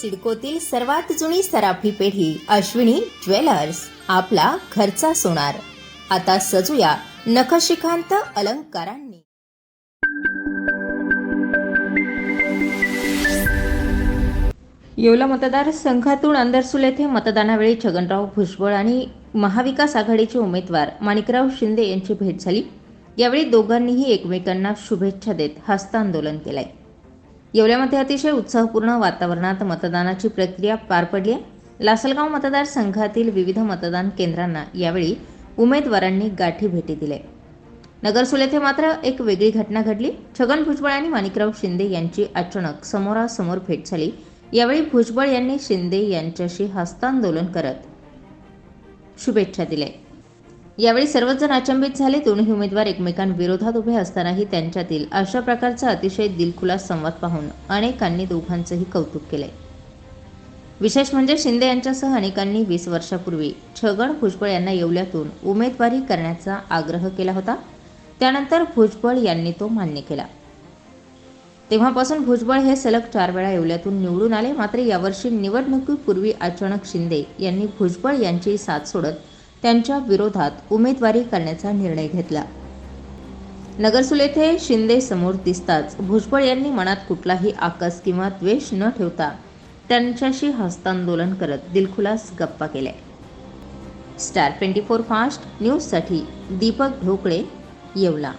सिडकोतील सर्वात जुनी सराफी पेढी अश्विनी ज्वेलर्स आपला घरचा सोनार. आता सजूया नखशिखांत अलंकारांनी. येवला मतदारसंघातून अंदरसूल येथे मतदानावेळी छगनराव भुजबळ आणि महाविकास आघाडीचे उमेदवार माणिकराव शिंदे यांची भेट झाली. यावेळी दोघांनीही एकमेकांना शुभेच्छा देत हस्तांदोलन केलंय. येवल्यामध्ये अतिशय उत्साहपूर्ण वातावरणात मतदानाची प्रक्रिया पार पडली आहे. लासलगाव मतदारसंघातील विविध मतदान केंद्रांना यावेळी उमेदवारांनी गाठी भेटी दिल्या. नगरसोल येथे मात्र एक वेगळी घटना घडली. छगन भुजबळ आणि माणिकराव शिंदे यांची अचानक समोरासमोर भेट झाली. यावेळी भुजबळ यांनी शिंदे यांच्याशी हस्तांदोलन करत शुभेच्छा दिल्या. यावेळी सर्वच जण अचंबित झाले. दोन्ही उमेदवार एकमेकांविरोधात उभे असतानाही त्यांच्यातील अशा प्रकारचा अतिशय दिलखुलास संवाद पाहून अनेकांनी दोघांचंही कौतुक केलंय. विशेष म्हणजे शिंदे यांच्यासह अनेकांनी वीस वर्षापूर्वी छगन भुजबळ यांना येवल्यातून उमेदवारी करण्याचा आग्रह केला होता. त्यानंतर भुजबळ यांनी तो मान्य केला. तेव्हापासून भुजबळ हे सलग चार वेळा येवल्यातून निवडून आले. मात्र यावर्षी निवडणुकीपूर्वी अचानक शिंदे यांनी भुजबळ यांची साथ सोडत त्यांच्या विरोधात उमेदवारी करण्याचा निर्णय घेतला. नगरसूल येथे शिंदे समोर दिसताच भुजबळ यांनी मनात कुठलाही आकस किंवा द्वेष न ठेवता त्यांच्याशी हस्तांदोलन करत दिलखुलास गप्पा केल्या. स्टार ट्वेंटी फोर फास्ट न्यूजसाठी दीपक ढोकळे येवला.